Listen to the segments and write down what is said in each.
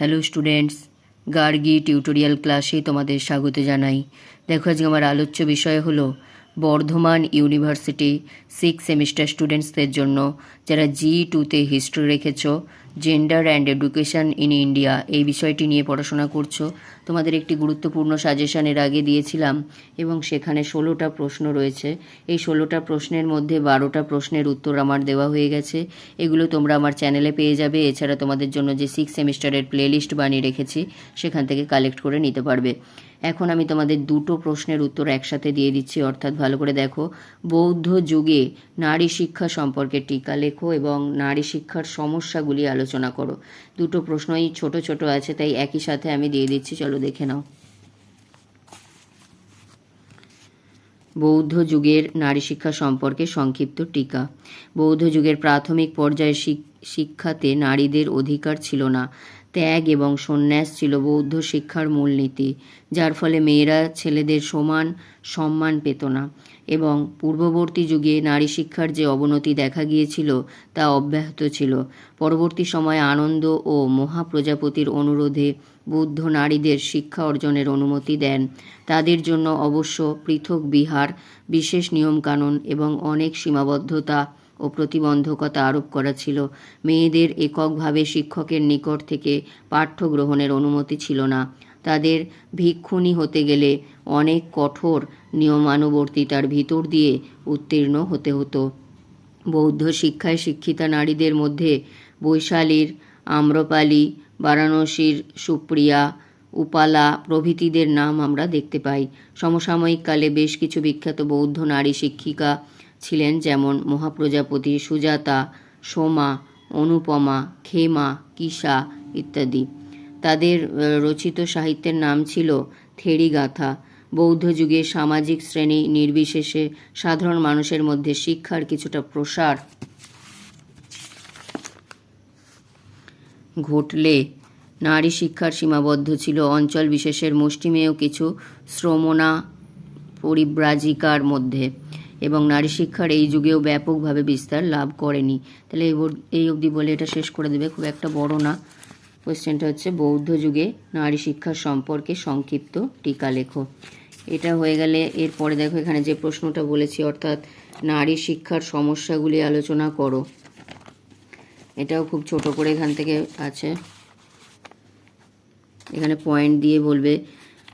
Hello students Gargi tutorial ক্লাসে তোমাদের স্বাগত জানাই। দেখো, আজকে আমার আলোচ্য বিষয় হলো বর্ধমান ইউনিভার্সিটি সিক্স সেমিস্টার স্টুডেন্টসদের জন্য যারা জি টুতে হিস্ট্রি রেখেছ gender and education in India এই বিষয়টি নিয়ে পড়াশোনা করছ। তোমাদের একটি গুরুত্বপূর্ণ সাজেশন এর আগে দিয়েছিলাম, এবং সেখানে ষোলোটা প্রশ্ন রয়েছে। এই ষোলোটা প্রশ্নের মধ্যে বারোটা প্রশ্নের উত্তর আমার দেওয়া হয়ে গেছে। এগুলো তোমরা আমার চ্যানেলে পেয়ে যাবে। এছাড়া তোমাদের জন্য যে সিক্স সেমিস্টারের প্লেলিস্ট বানিয়ে রেখেছি, সেখান থেকে কালেক্ট করে নিতে পারবে। এখন আমি তোমাদের দুটো প্রশ্নের উত্তর একসাথে দিয়ে দিচ্ছি। অর্থাৎ ভালো করে দেখো। বৌদ্ধ যুগে নারী শিক্ষা সম্পর্কে টিকা লেখো, এবং নারী শিক্ষার সমস্যাগুলি আলোচনা করো। দুটো প্রশ্নই ছোট ছোট আছে, তাই একই সাথে আমি দিয়ে দিচ্ছি, চলো দেখে নাও। বৌদ্ধ যুগের নারী শিক্ষা সম্পর্কে সংক্ষিপ্ত টিকা। বৌদ্ধ যুগের প্রাথমিক পর্যায়ে শিক- শিক্ষাতে নারীদের অধিকার ছিল না। ত্যাগ এবং সন্ন্যাস ছিল বৌদ্ধ শিক্ষার মূলনীতি যার ফলে মেয়েরা ছেলেদের সমান সম্মান পেত না এবং পূর্ববর্তী যুগে নারী শিক্ষার যে অবনতি দেখা গিয়েছিল তা অব্যাহত ছিল। পরবর্তী সময়ে আনন্দ ও মহাপ্রজাপতির অনুরোধে বুদ্ধ নারীদের শিক্ষা অর্জনের অনুমতি দেন। তাদের জন্য অবশ্য পৃথক বিহার, বিশেষ নিয়মকানুন এবং অনেক সীমাবদ্ধতা ও প্রতিবন্ধকতা আরোপ করা ছিল। মেয়েদের এককভাবে শিক্ষকের নিকট থেকে পাঠ্য গ্রহণের অনুমতি ছিল না। তাদের ভিক্ষুণী হতে গেলে অনেক কঠোর নিয়মানুবর্তিতার ভিতর দিয়ে উত্তীর্ণ হতে হতো। বৌদ্ধ শিক্ষায় শিক্ষিতা নারীদের মধ্যে বৈশালীর, আম্রপালি, বারাণসীর সুপ্রিয়া, উপালা প্রভৃতিদের নাম আমরা দেখতে পাই। সমসাময়িক কালে বেশ কিছু বিখ্যাত বৌদ্ধ নারী শিক্ষিকা ছিলেন যেমন মহাপ্রজাপতি সুজাতা, সোমা, অনুপমা খেমা কিসা ইত্যাদি। তাদের রচিত সাহিত্যের নাম ছিল থেরিগাথা বৌদ্ধ যুগে সামাজিক শ্রেণি নির্বিশেষে সাধারণ মানুষের মধ্যে শিক্ষার কিছুটা প্রসার ঘটলে নারী শিক্ষার সীমাবদ্ধ ছিল। অঞ্চল বিশেষের মুষ্টিমেয় কিছু শ্রমণা পরিব্রাজিকার মধ্যে। এবং নারী শিক্ষার এই যুগেও ব্যাপকভাবে বিস্তার লাভ করেনি। তাহলে এই অবধি বলে এটা শেষ করে দেবে। খুব একটা বড় না। কোয়েশ্চেনটা হচ্ছে, বৌদ্ধ যুগে নারী শিক্ষার সম্পর্কে সংক্ষিপ্ত টিকা লেখো। এটা হয়ে গেলে এরপরে দেখো, এখানে যে প্রশ্নটা বলেছি, অর্থাৎ নারী শিক্ষার সমস্যাগুলি আলোচনা করো। এটাও খুব ছোট করে এখান থেকে আছে। এখানে পয়েন্ট দিয়ে বলবে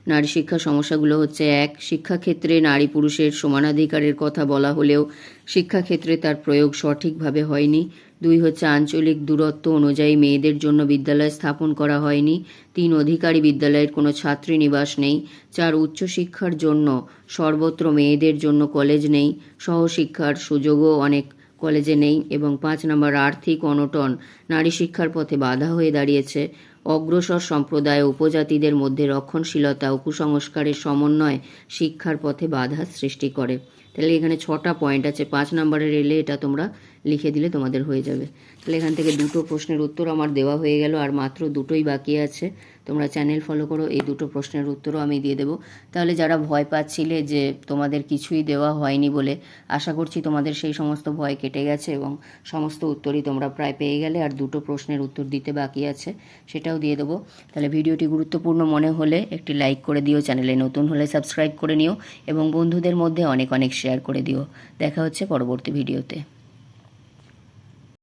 নারী শিক্ষা সমস্যাগুলো হচ্ছে এক, শিক্ষাক্ষেত্রে নারী পুরুষের সমানাধিকারের কথা বলা হলেও শিক্ষাক্ষেত্রে তার প্রয়োগ সঠিকভাবে হয়নি। দুই হচ্ছে আঞ্চলিক দূরত্ব অনুযায়ী মেয়েদের জন্য বিদ্যালয় স্থাপন করা হয়নি। তিন, অধিকারী বিদ্যালয়ের কোনো ছাত্রী নিবাস নেই। চার, উচ্চশিক্ষার জন্য সর্বত্র মেয়েদের জন্য কলেজ নেই। সহশিক্ষার সুযোগও অনেক কলেজে নেই এবং পাঁচ নম্বর আর্থিক অনটন নারী শিক্ষার পথে বাধা হয়ে দাঁড়িয়েছে। অগ্রসর সম্প্রদায় উপজাতিদের মধ্যে রক্ষণশীলতা ও কুসংস্কারের সমন্বয় শিক্ষার পথে বাধা সৃষ্টি করে। তাহলে এখানে ছটা পয়েন্ট আছে। পাঁচ নম্বরের এলে এটা তোমরা লিখে দিলে তোমাদের হয়ে যাবে। তাহলে এখান থেকে দুটো প্রশ্নের উত্তর আমার দেওয়া হয়ে গেল, আর মাত্র দুটোই বাকি আছে। তোমরা চ্যানেল ফলো করো, এই দুটো প্রশ্নের উত্তরও আমি দিয়ে দেবো। তাহলে যারা ভয় পাচ্ছিলে যে তোমাদের কিছুই দেওয়া হয়নি বলে, আশা করছি তোমাদের সেই সমস্ত ভয় কেটে গেছে এবং সমস্ত উত্তরই তোমরা প্রায় পেয়ে গেলে, আর দুটো প্রশ্নের উত্তর দিতে বাকি আছে, সেটাও দিয়ে দেবো। তাহলে ভিডিওটি গুরুত্বপূর্ণ মনে হলে একটি লাইক করে দিও চ্যানেলে নতুন হলে সাবস্ক্রাইব করে নিও, এবং বন্ধুদের মধ্যে অনেক অনেক শেয়ার করে দিও। দেখা হচ্ছে পরবর্তী ভিডিওতে